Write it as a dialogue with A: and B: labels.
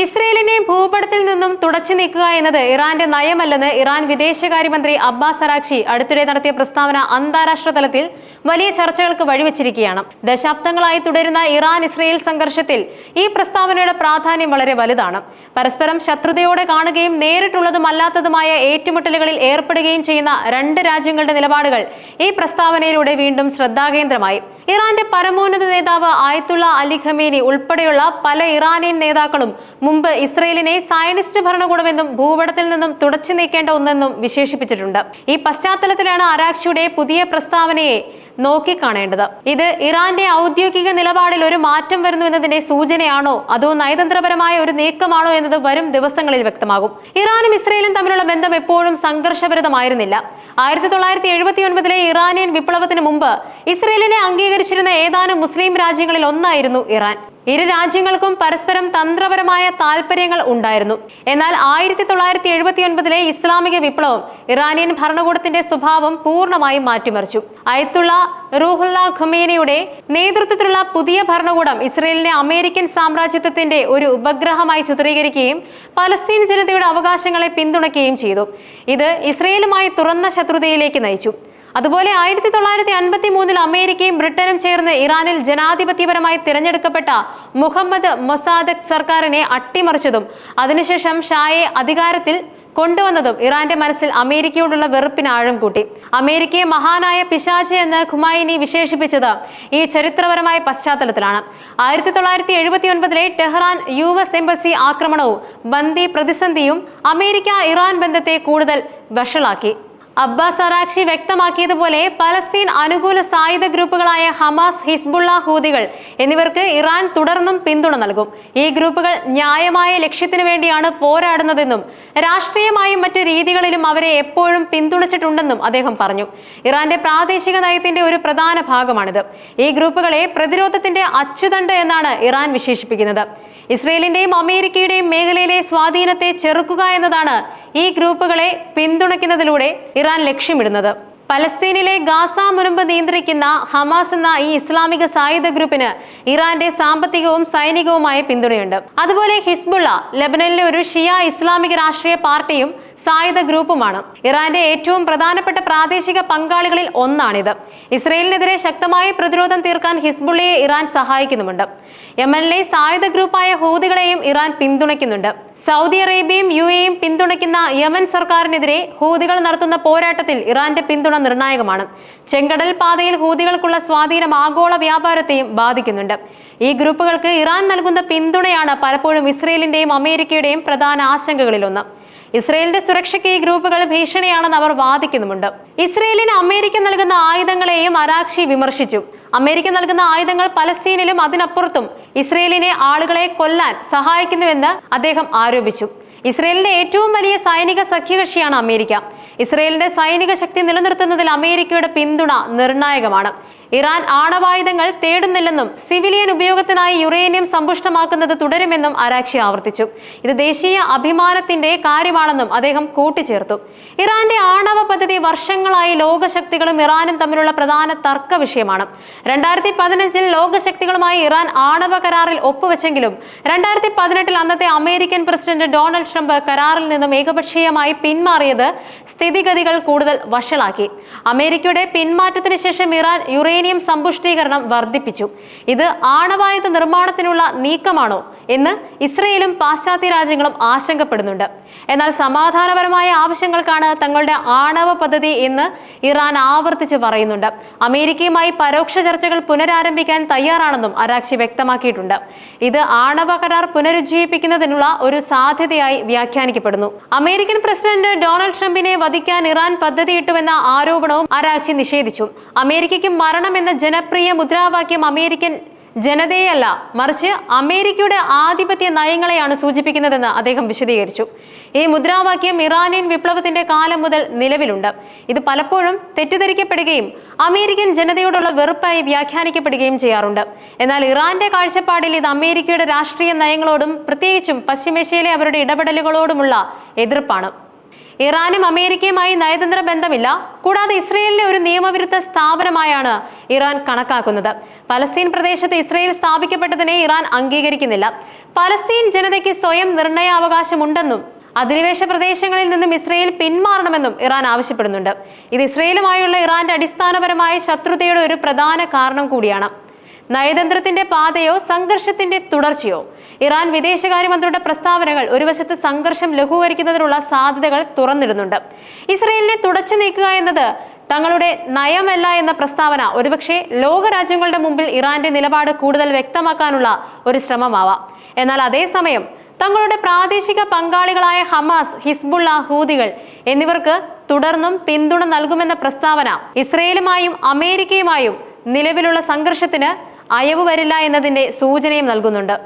A: ഇസ്രയേലിനെ ഭൂപടത്തിൽ നിന്നും തുടച്ചു നീക്കുക എന്നത് ഇറാന്റെ നയമല്ലെന്ന് ഇറാൻ വിദേശകാര്യമന്ത്രി അബ്ബാസ് അറാഖ്ചി അടുത്തിടെ നടത്തിയ പ്രസ്താവന അന്താരാഷ്ട്ര തലത്തിൽ വലിയ ചർച്ചകൾക്ക് വഴിവെച്ചിരിക്കുകയാണ്. ദശാബ്ദങ്ങളായി തുടരുന്ന ഇറാൻ ഇസ്രയേൽ സംഘർഷത്തിൽ ഈ പ്രസ്താവനയുടെ പ്രാധാന്യം വളരെ വലുതാണ്. പരസ്പരം ശത്രുതയോടെ കാണുകയും നേരിട്ടുള്ളതും അല്ലാത്തതുമായ ഏറ്റുമുട്ടലുകളിൽ ഏർപ്പെടുകയും ചെയ്യുന്ന രണ്ട് രാജ്യങ്ങളുടെ നിലപാടുകൾ ഈ പ്രസ്താവനയിലൂടെ വീണ്ടും ശ്രദ്ധാകേന്ദ്രമായി. ഇറാന്റെ പരമോന്നത നേതാവ് ആയത്തുള്ള അലി ഖമേനി ഉൾപ്പെടെയുള്ള പല ഇറാനിയൻ നേതാക്കളും മുമ്പ് ഇസ്രയേലിനെ സയനിസ്റ്റ് ഭരണകൂടമെന്നും ഭൂപടത്തിൽ നിന്നും തുടച്ചു നീക്കേണ്ട ഒന്നെന്നും വിശേഷിപ്പിച്ചിട്ടുണ്ട്. ഈ പശ്ചാത്തലത്തിലാണ് അരാക്ഷിയുടെ പുതിയ പ്രസ്താവനയെ നോക്കിക്കാണേണ്ടത്. ഇത് ഇറാന്റെ ഔദ്യോഗിക നിലപാടിൽ ഒരു മാറ്റം വരുന്നു എന്നതിന്റെ സൂചനയാണോ? അതോ നയതന്ത്രപരമായ ഒരു നീക്കമാണോ എന്നത് വരും ദിവസങ്ങളിൽ വ്യക്തമാകും. ഇറാനും ഇസ്രയേലും തമ്മിലുള്ള ബന്ധം എപ്പോഴും സംഘർഷഭരിതമായിരുന്നില്ല. ആയിരത്തി തൊള്ളായിരത്തി എഴുപത്തി ഒൻപതിലെ ഇറാനിയൻ വിപ്ലവത്തിന് മുമ്പ് ഇസ്രയേലിനെ അംഗീകരിച്ചിരുന്ന ഏതാനും മുസ്ലിം രാജ്യങ്ങളിൽ ഒന്നായിരുന്നു ഇറാൻ. ഇരു രാജ്യങ്ങൾക്കും പരസ്പരം തന്ത്രപരമായ താൽപര്യങ്ങൾ ഉണ്ടായിരുന്നു. എന്നാൽ ആയിരത്തി തൊള്ളായിരത്തി എഴുപത്തി ഒൻപതിലെ ഇസ്ലാമിക വിപ്ലവം ഇറാനിയൻ ഭരണകൂടത്തിന്റെ സ്വഭാവം പൂർണമായും മാറ്റിമറിച്ചു. അയത്തുള്ള റൂഹുല്ല ഖുമേനിയുടെ നേതൃത്വത്തിലുള്ള പുതിയ ഭരണകൂടം ഇസ്രയേലിനെ അമേരിക്കൻ സാമ്രാജ്യത്വത്തിന്റെ ഒരു ഉപഗ്രഹമായി ചിത്രീകരിക്കുകയും പലസ്തീൻ ജനതയുടെ അവകാശങ്ങളെ പിന്തുണയ്ക്കുകയും ചെയ്തു. ഇത് ഇസ്രയേലുമായി തുറന്ന ശത്രുതയിലേക്ക് നയിച്ചു. അതുപോലെ ആയിരത്തി തൊള്ളായിരത്തി അൻപത്തി മൂന്നിൽ അമേരിക്കയും ബ്രിട്ടനും ചേർന്ന് ഇറാനിൽ ജനാധിപത്യപരമായി തിരഞ്ഞെടുക്കപ്പെട്ട മുഹമ്മദ് മൊസാദക് സർക്കാരിനെ അട്ടിമറിച്ചതും അതിനുശേഷം ഷായെ അധികാരത്തിൽ കൊണ്ടുവന്നതും ഇറാന്റെ മനസ്സിൽ അമേരിക്കയോടുള്ള വെറുപ്പിന് ആഴം കൂട്ടി. അമേരിക്കയെ മഹാനായ പിശാച് എന്ന് ഖുമായിനി വിശേഷിപ്പിച്ചത് ഈ ചരിത്രപരമായ പശ്ചാത്തലത്തിലാണ്. ആയിരത്തി തൊള്ളായിരത്തി എഴുപത്തി ഒൻപതിലെ ടെഹ്റാൻ യു എസ് എംബസി ആക്രമണവും ബന്ദി പ്രതിസന്ധിയും അമേരിക്ക ഇറാൻ ബന്ധത്തെ കൂടുതൽ വഷളാക്കി. അബ്ബാസ് അറാക്ഷി വ്യക്തമാക്കിയതുപോലെ പലസ്തീൻ അനുകൂല സായുധ ഗ്രൂപ്പുകളായ ഹമാസ് ഹിസ്ബുള്ള ഹൂതികൾ എന്നിവർക്ക് ഇറാൻ തുടർന്നും പിന്തുണ നൽകും. ഈ ഗ്രൂപ്പുകൾ ന്യായമായ ലക്ഷ്യത്തിനു വേണ്ടിയാണ് പോരാടുന്നതെന്നും രാഷ്ട്രീയമായും മറ്റ് രീതികളിലും അവരെ എപ്പോഴും പിന്തുണച്ചിട്ടുണ്ടെന്നും അദ്ദേഹം പറഞ്ഞു. ഇറാന്റെ പ്രാദേശിക നയത്തിന്റെ ഒരു പ്രധാന ഭാഗമാണിത്. ഈ ഗ്രൂപ്പുകളെ പ്രതിരോധത്തിന്റെ അച്ചുതണ്ട് എന്നാണ് ഇറാൻ വിശേഷിപ്പിക്കുന്നത്. ഇസ്രയേലിന്റെയും അമേരിക്കയുടെയും മേഖലയിലെ സ്വാധീനത്തെ ചെറുക്കുക എന്നതാണ് ഈ ഗ്രൂപ്പുകളെ പിന്തുണയ്ക്കുന്നതിലൂടെ ഇറാൻ ലക്ഷ്യമിടുന്നത്. പലസ്തീനിലെ ഗാസ മുനമ്പ് നിയന്ത്രിക്കുന്ന ഹമാസ് എന്ന ഈ ഇസ്ലാമിക സായുധ ഗ്രൂപ്പിന് ഇറാന്റെ സാമ്പത്തികവും സൈനികവുമായ പിന്തുണയുണ്ട്. അതുപോലെ ഹിസ്ബുള്ള ലബനനിലെ ഒരു ഷിയ ഇസ്ലാമിക രാഷ്ട്രീയ പാർട്ടിയും സായുധ ഗ്രൂപ്പുമാണ്. ഇറാന്റെ ഏറ്റവും പ്രധാനപ്പെട്ട പ്രാദേശിക പങ്കാളികളിൽ ഒന്നാണിത്. ഇസ്രയേലിനെതിരെ ശക്തമായ പ്രതിരോധം തീർക്കാൻ ഹിസ്ബുള്ളയെ ഇറാൻ സഹായിക്കുന്നുമുണ്ട്. യമനിലെ സായുധ ഗ്രൂപ്പായ ഹൂതികളെയും ഇറാൻ പിന്തുണയ്ക്കുന്നുണ്ട്. സൗദി അറേബ്യയും യു എയും പിന്തുണയ്ക്കുന്ന യമൻ സർക്കാരിനെതിരെ ഹൂതികൾ നടത്തുന്ന പോരാട്ടത്തിൽ ഇറാന്റെ പിന്തുണ നിർണായകമാണ്. ചെങ്കടൽ പാതയിൽ ഹൂതികൾക്കുള്ള സ്വാധീനം ആഗോള വ്യാപാരത്തെയും ബാധിക്കുന്നുണ്ട്. ഈ ഗ്രൂപ്പുകൾക്ക് ഇറാൻ നൽകുന്ന പിന്തുണയാണ് പലപ്പോഴും ഇസ്രയേലിന്റെയും അമേരിക്കയുടെയും പ്രധാന ആശങ്കകളിലൊന്ന്. ഇസ്രയേലിന്റെ സുരക്ഷയ്ക്ക് ഈ ഗ്രൂപ്പുകൾ ഭീഷണിയാണെന്ന് അവർ വാദിക്കുന്നുമുണ്ട്. ഇസ്രയേലിന് അമേരിക്ക നൽകുന്ന ആയുധങ്ങളെയും അരാക്ഷി വിമർശിച്ചു. അമേരിക്ക നൽകുന്ന ആയുധങ്ങൾ പലസ്തീനിലും അതിനപ്പുറത്തും ഇസ്രയേലിനെ ആളുകളെ കൊല്ലാൻ സഹായിക്കുന്നുവെന്ന് അദ്ദേഹം ആരോപിച്ചു. ഇസ്രയേലിന്റെ ഏറ്റവും വലിയ സൈനിക സഖ്യകക്ഷിയാണ് അമേരിക്ക. ഇസ്രയേലിന്റെ സൈനിക ശക്തി നിലനിർത്തുന്നതിൽ അമേരിക്കയുടെ പിന്തുണ നിർണായകമാണ്. ഇറാൻ ആണവായുധങ്ങൾ തേടുന്നില്ലെന്നും സിവിലിയൻ ഉപയോഗത്തിനായി യുറേനിയം സമ്പുഷ്ടമാക്കുന്നത് തുടരുമെന്നും അരാക്ഷി ആവർത്തിച്ചു. ഇത് ദേശീയ അഭിമാനത്തിന്റെ കാര്യമാണെന്നും അദ്ദേഹം കൂട്ടിച്ചേർത്തു. ഇറാന്റെ ആണവ പദ്ധതി വർഷങ്ങളായി ലോകശക്തികളും ഇറാനും തമ്മിലുള്ള പ്രധാന തർക്ക വിഷയമാണ്. രണ്ടായിരത്തി പതിനഞ്ചിൽ ലോകശക്തികളുമായി ഇറാൻ ആണവ കരാറിൽ ഒപ്പുവെച്ചെങ്കിലും രണ്ടായിരത്തി പതിനെട്ടിൽ അന്നത്തെ അമേരിക്കൻ പ്രസിഡന്റ് ഡൊണാൾഡ് ട്രംപ് കരാറിൽ നിന്നും ഏകപക്ഷീയമായി പിന്മാറിയത് സ്ഥിതിഗതികൾ കൂടുതൽ വഷളാക്കി. അമേരിക്കയുടെ പിന്മാറ്റത്തിന് ശേഷം ഇറാൻ യുറേനിയം സമ്പുഷ്ടീകരണം വർദ്ധിപ്പിച്ചു. ഇത് ആണവായുധ നിർമ്മാണത്തിനുള്ള നീക്കമാണോ എന്ന് ഇസ്രയേലും പാശ്ചാത്യ രാജ്യങ്ങളും ആശങ്കപ്പെടുന്നുണ്ട്. എന്നാൽ സമാധാനപരമായ ആവശ്യങ്ങൾക്കാണ് തങ്ങളുടെ ആണവ പദ്ധതി എന്ന് ഇറാൻ ആവർത്തിച്ച് പറയുന്നുണ്ട്. അമേരിക്കയുമായി പരോക്ഷ ചർച്ചകൾ പുനരാരംഭിക്കാൻ തയ്യാറാണെന്നും അരാക്ഷി വ്യക്തമാക്കിയിട്ടുണ്ട്. ഇത് ആണവ കരാർ പുനരുജ്ജീവിപ്പിക്കുന്നതിനുള്ള ഒരു സാധ്യതയായി വ്യാഖ്യാനിക്കപ്പെടുന്നു. അമേരിക്കൻ പ്രസിഡന്റ് ഡൊണാൾഡ് ട്രംപിനെ വധിക്കാൻ ഇറാൻ പദ്ധതിയിട്ടുവെന്ന ആരോപണവും അരാക്ഷി നിഷേധിച്ചു. അമേരിക്കയ്ക്ക് മരണം എന്ന ജനപ്രിയ മുദ്രാവാക്യം അമേരിക്കൻ ജനതയല്ല മറിച്ച് അമേരിക്കയുടെ ആധിപത്യ നയങ്ങളെയാണ് സൂചിപ്പിക്കുന്നതെന്ന് അദ്ദേഹം വിശദീകരിച്ചു. ഈ മുദ്രാവാക്യം ഇറാനിയൻ വിപ്ലവത്തിന്റെ കാലം മുതൽ നിലവിലുണ്ട്. ഇത് പലപ്പോഴും തെറ്റിദ്ധരിക്കപ്പെടുകയും അമേരിക്കൻ ജനതയോടുള്ള വെറുപ്പായി വ്യാഖ്യാനിക്കപ്പെടുകയും ചെയ്യാറുണ്ട്. എന്നാൽ ഇറാന്റെ കാഴ്ചപ്പാടിൽ ഇത് അമേരിക്കയുടെ രാഷ്ട്രീയ നയങ്ങളോടും പ്രത്യേകിച്ചും പശ്ചിമേഷ്യയിലെ അവരുടെ ഇടപെടലുകളോടുമുള്ള എതിർപ്പാണ്. ഇറാനും അമേരിക്കയുമായി നയതന്ത്ര ബന്ധമില്ല. കൂടാതെ ഇസ്രയേലിനെ ഒരു നിയമവിരുദ്ധ സ്ഥാപനമായാണ് ഇറാൻ കണക്കാക്കുന്നത്. പലസ്തീൻ പ്രദേശത്ത് ഇസ്രയേൽ സ്ഥാപിക്കപ്പെട്ടതിനെ ഇറാൻ അംഗീകരിക്കുന്നില്ല. പലസ്തീൻ ജനതയ്ക്ക് സ്വയം നിർണയാവകാശമുണ്ടെന്നും അധിനിവേശ പ്രദേശങ്ങളിൽ നിന്നും ഇസ്രയേൽ പിന്മാറണമെന്നും ഇറാൻ ആവശ്യപ്പെടുന്നുണ്ട്. ഇത് ഇസ്രയേലുമായുള്ള ഇറാന്റെ അടിസ്ഥാനപരമായ ശത്രുതയുടെ ഒരു പ്രധാന കാരണം കൂടിയാണ്. നയതന്ത്രത്തിന്റെ പാതയോ സംഘർഷത്തിന്റെ തുടർച്ചയോ? ഇറാൻ വിദേശകാര്യമന്ത്രിയുടെ പ്രസ്താവനകൾ ഒരു വശത്ത് സംഘർഷം ലഘൂകരിക്കുന്നതിനുള്ള സാധ്യതകൾ തുറന്നിടുന്നുണ്ട്. ഇസ്രയേലിനെ തുടച്ചു നീക്കുക എന്നത് തങ്ങളുടെ നയമല്ല എന്ന പ്രസ്താവന ഒരുപക്ഷെ ലോകരാജ്യങ്ങളുടെ മുമ്പിൽ ഇറാന്റെ നിലപാട് കൂടുതൽ വ്യക്തമാക്കാനുള്ള ഒരു ശ്രമമാവാം. എന്നാൽ അതേസമയം തങ്ങളുടെ പ്രാദേശിക പങ്കാളികളായ ഹമാസ് ഹിസ്ബുള്ള ഹൂതികൾ എന്നിവർക്ക് തുടർന്നും പിന്തുണ നൽകുമെന്ന പ്രസ്താവന ഇസ്രയേലുമായും അമേരിക്കയുമായും നിലവിലുള്ള സംഘർഷത്തിന് അയവ് വരില്ല എന്നതിന്റെ സൂചനയും നൽകുന്നുണ്ട്